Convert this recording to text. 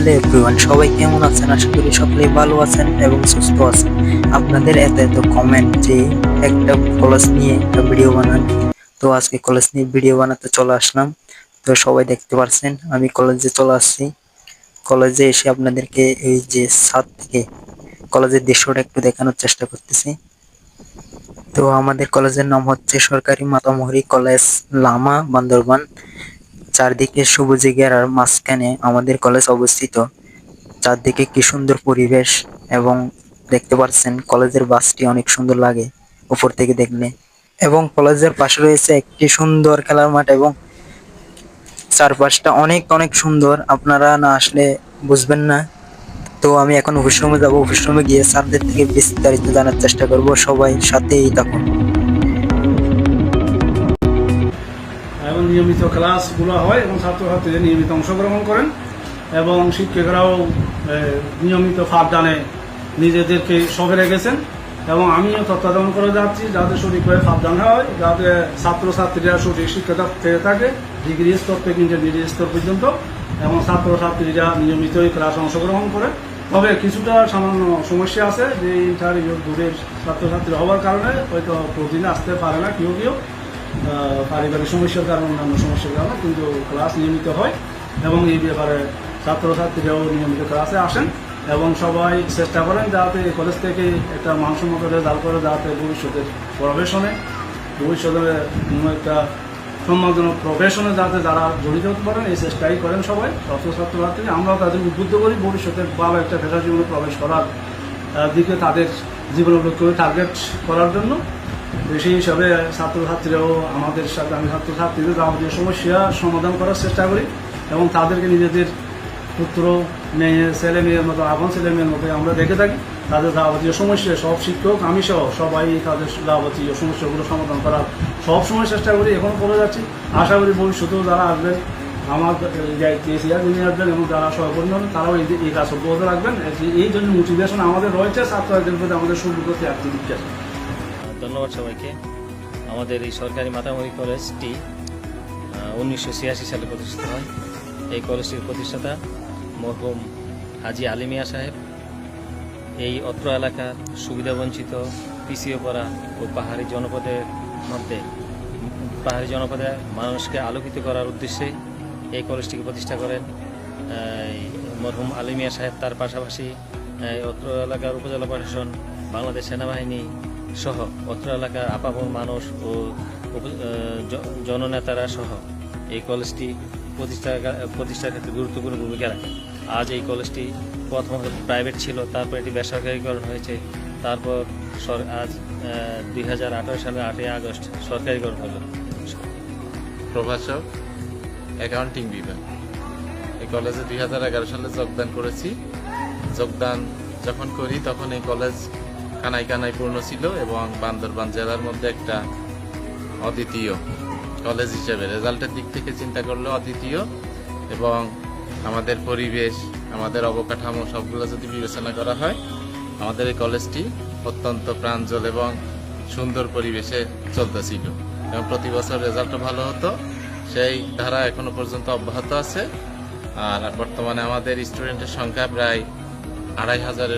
Hello everyone, সবাই কেমন আছেন? আশা করি সকলেই ভালো আছেন এবং সুস্থ আছেন। আপনাদের এত এত কমেন্ট যে একটা কলেজ নিয়ে একটা ভিডিও বানান। তো আজকে কলেজ নিয়ে ভিডিও বানাতে চলে আসলাম। তো সবাই দেখতে পারছেন, আমি কলেজে চলে আসছি। কলেজে এসে আপনাদেরকে এই যে ছাদ থেকে কলেজের দৃশ্যটা একটু দেখানোর চেষ্টা করতেছি। তো আমাদের কলেজের নাম হচ্ছে সরকারি মাতামহরি কলেজ লামা বান্দরবান। চারদিকে সবুজে ঘেরার মাঝখানে আমাদের কলেজ অবস্থিত। চারদিকে কি সুন্দর পরিবেশ এবং দেখতে পাচ্ছেন কলেজের বাসটি অনেক সুন্দর লাগে উপর থেকে দেখলে। এবং কলেজের পাশে রয়েছে একটি সুন্দর খেলার মাঠ এবং চারপাশটা অনেক অনেক সুন্দর। আপনারা না আসলে বুঝবেন না। তো আমি এখন অফিস যাব। অফিস গিয়ে স্যারদের থেকে বিস্তারিত জানার চেষ্টা করব। সবাই সাথেই থাকুন। নিয়মিত ক্লাসগুলো হয় এবং ছাত্রছাত্রীরা নিয়মিত অংশগ্রহণ করেন এবং শিক্ষকরাও নিয়মিত পাঠদানে নিজেদেরকে সবে রেখেছেন এবং আমিও তত্ত্বাবধান করে যাচ্ছি যাতে সঠিকভাবে পাঠদান হয়, যাতে ছাত্রছাত্রীরা সঠিক শিক্ষাটা পেয়ে থাকে ডিগ্রি স্তর থেকে ইন্টারমিডিয়েট স্তর পর্যন্ত এবং ছাত্রছাত্রীরা নিয়মিতই ক্লাস অংশগ্রহণ করে। তবে কিছুটা সামান্য সমস্যা আছে, যে ইন্টারভিউ দূরের ছাত্রছাত্রী হওয়ার কারণে হয়তো প্রতিদিন আসতে পারে না কেউ কেউ। পারিবারিক সমস্যার কারণে, অন্যান্য সমস্যার কারণে কিন্তু ক্লাস নিয়মিত হয় এবং এই ব্যাপারে ছাত্রছাত্রীরাও নিয়মিত ক্লাসে আসেন এবং সবাই চেষ্টা করেন যাতে কলেজ থেকে একটা মানসম্মত রেজাল্ট করে, যাতে ভবিষ্যতের প্রফেশনে ভবিষ্যতে কোনো একটা সম্মানজনক প্রফেশনে যাতে যারা জড়িত হতে পারেন, এই চেষ্টাই করেন সবাই। ছাত্রছাত্রী, আমরাও তাদের উদ্বুদ্ধ করি, ভবিষ্যতে ভালো একটা পেশা জীবনে প্রবেশ করার দিকে তাদের জীবনের লক্ষ্য টার্গেট করার জন্য। সেই হিসাবে ছাত্রছাত্রীরাও আমাদের সাথে, আমি ছাত্রছাত্রীদের যাবতীয় সমস্যা সমাধান করার চেষ্টা করি এবং তাদেরকে নিজেদের পুত্র, মেয়ে, ছেলে মেয়ের মতো আপন ছেলে মেয়ের মতো আমরা দেখে থাকি। তাদের যাবতীয় সমস্যা, সব শিক্ষক, আমি সহ সবাই তাদের যাবতীয় সমস্যাগুলো সমাধান করার সব সময় চেষ্টা করি, এখন করে যাচ্ছি। আশা করি ভবিষ্যতেও যারা আসবেন, আমার কেসিআর যিনি আসবেন এবং যারা সহকর্মী হবেন, তারাও এই এই কাজ অব্যাহত রাখবেন। এই- জন্য মোটিভেশন আমাদের রয়েছে ছাত্রদের প্রতি আমাদের করতে অ্যাক্টিভিটি ধন্যবাদ সবাইকে। আমাদের এই সরকারি মাতামরি কলেজটি উনিশশো ছিয়াশি সালে প্রতিষ্ঠিত হয়। এই কলেজটির প্রতিষ্ঠাতা মরহুম হাজি আলিমিয়া সাহেব। এই অত্র এলাকার সুবিধাবঞ্চিত পিছিয়ে পড়া ও পাহাড়ি জনপদের মধ্যে, পাহাড়ি জনপদে মানুষকে আলোকিত করার উদ্দেশ্যে এই কলেজটিকে প্রতিষ্ঠা করেন মরহুম আলিমিয়া সাহেব। তার পাশাপাশি অত্র এলাকার উপজেলা প্রশাসন, বাংলাদেশ সেনাবাহিনী সহ, অত্র এলাকার আপামর মানুষ ও জননেতারা সহ এই কলেজটি প্রতিষ্ঠা, প্রতিষ্ঠার ক্ষেত্রে গুরুত্বপূর্ণ ভূমিকা রাখে। আজ এই কলেজটি প্রথমত প্রাইভেট ছিল, তারপর এটি বেসরকারীকরণ হয়েছে, তারপর আজ দুই হাজার আঠারো সালের আটই আগস্ট সরকারিকরণ হলো। প্রভাষক অ্যাকাউন্টিং বিভাগ। এই কলেজে দুই হাজার এগারো সালে যোগদান করেছি। যোগদান যখন করি, তখন এই কলেজ কানাই কানাই পূর্ণ ছিল এবং বান্দরবান জেলার মধ্যে একটা অদ্বিতীয় কলেজ হিসেবে রেজাল্টের দিক থেকে চিন্তা করলে অদ্বিতীয় এবং আমাদের পরিবেশ, আমাদের অবকাঠামো সবগুলো যদি বিবেচনা করা হয়, আমাদের এই কলেজটি অত্যন্ত প্রাঞ্জল এবং সুন্দর পরিবেশে চলতেছিল এবং প্রতি বছর রেজাল্টও ভালো হতো। সেই ধারা এখনও পর্যন্ত অব্যাহত আছে। আর বর্তমানে আমাদের স্টুডেন্টের সংখ্যা প্রায় আড়াই হাজারের